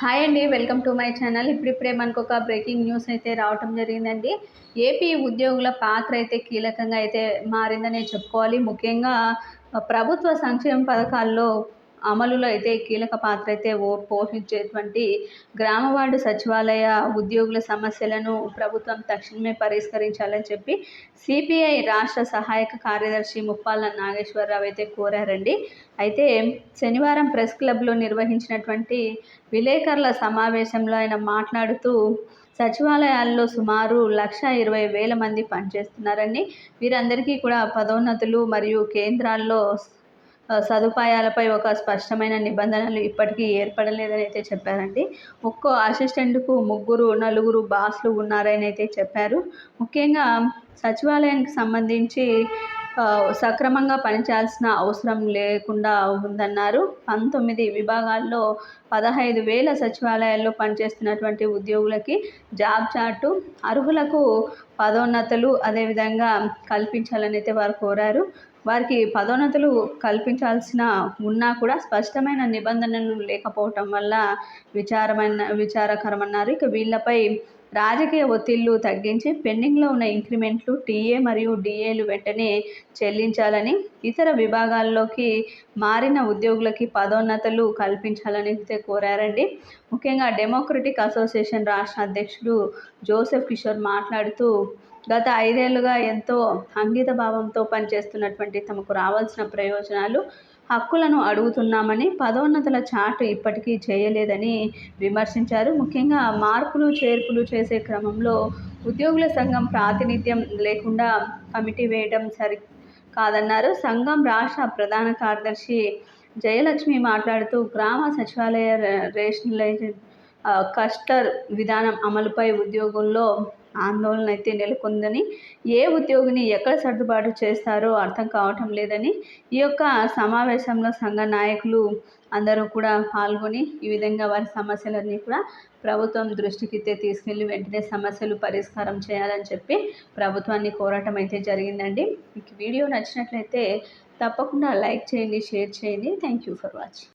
Hi అండి welcome to my channel. ఇప్పుడిప్పుడే మనకు ఒక బ్రేకింగ్ న్యూస్ అయితే రావటం జరిగిందండి. ఏపీ ఉద్యోగుల పాత్ర అయితే కీలకంగా అయితే మారిందనే చెప్పుకోవాలి. ముఖ్యంగా ప్రభుత్వ సంక్షేమ పథకాల్లో అమలులో అయితే కీలక పాత్ర అయితే ఓ పోషించేటువంటి గ్రామ వార్డు సచివాలయ ఉద్యోగుల సమస్యలను ప్రభుత్వం తక్షణమే పరిష్కరించాలని చెప్పి సిపిఐ రాష్ట్ర సహాయక కార్యదర్శి ముప్పాల నాగేశ్వరరావు అయితే కోరారండి. అయితే శనివారం ప్రెస్ క్లబ్లో నిర్వహించినటువంటి విలేకరుల సమావేశంలో ఆయన మాట్లాడుతూ సచివాలయాల్లో సుమారు లక్ష ఇరవై వేల మంది పనిచేస్తున్నారని వీరందరికీ కూడా పదోన్నతులు మరియు కేంద్రాల్లో సదుపాయాలపై ఒక స్పష్టమైన నిబంధనలు ఇప్పటికీ ఏర్పడలేదని అయితే చెప్పారండి. ఒక్కో అసిస్టెంట్కు ముగ్గురు నలుగురు బాస్లు ఉన్నారని అయితే చెప్పారు. ముఖ్యంగా సచివాలయానికి సంబంధించి సక్రమంగా పనిచేయాల్సిన అవసరం లేకుండా ఉందన్నారు. పంతొమ్మిది విభాగాల్లో పదహైదు వేల సచివాలయాల్లో పనిచేస్తున్నటువంటి ఉద్యోగులకి జాబ్ చార్టు అర్హులకు పదోన్నతులు అదేవిధంగా కల్పించాలని అయితే వారు కోరారు. వారికి పదోన్నతులు కల్పించాల్సిన ఉన్నా కూడా స్పష్టమైన నిబంధనలు లేకపోవటం వల్ల విచారమైన విచారకరమన్నారు. ఇక వీళ్ళపై రాజకీయ ఒత్తిళ్ళు తగ్గించి పెండింగ్లో ఉన్న ఇంక్రిమెంట్లు టీఏ మరియు డిఏలు వెంటనే చెల్లించాలని ఇతర విభాగాల్లోకి మారిన ఉద్యోగులకి పదోన్నతులు కల్పించాలని అయితే కోరారండి. ముఖ్యంగా డెమోక్రటిక్ అసోసియేషన్ రాష్ట్ర అధ్యక్షుడు జోసెఫ్ కిషోర్ మాట్లాడుతూ గత ఐదేళ్ళుగా ఎంతో అంకిత భావంతో పనిచేస్తున్నటువంటి తమకు రావాల్సిన ప్రయోజనాలు హక్కులను అడుగుతున్నామని పదోన్నతుల చాటు ఇప్పటికీ చేయలేదని విమర్శించారు. ముఖ్యంగా మార్పులు చేర్పులు చేసే క్రమంలో ఉద్యోగుల సంఘం ప్రాతినిధ్యం లేకుండా కమిటీ వేయడం సరి కాదన్నారు. సంఘం రాష్ట్ర ప్రధాన కార్యదర్శి జయలక్ష్మి మాట్లాడుతూ గ్రామ సచివాలయ రేషనలైజేషన్ కస్టర్ విధానం అమలుపై ఉద్యోగుల్లో ఆందోళన అయితే నెలకొందని ఏ ఉద్యోగిని ఎక్కడ సర్దుబాటు చేస్తారో అర్థం కావటం లేదని ఈ యొక్క సమావేశంలో సంఘ నాయకులు అందరూ కూడా పాల్గొని ఈ విధంగా వారి సమస్యలన్నీ కూడా ప్రభుత్వం దృష్టికి అయితే తీసుకెళ్ళి వెంటనే సమస్యలు పరిష్కారం చేయాలని చెప్పి ప్రభుత్వాన్ని కోరటం అయితే జరిగిందండి. మీకు వీడియో నచ్చినట్లయితే తప్పకుండా లైక్ చేయండి షేర్ చేయండి. Thank you for watching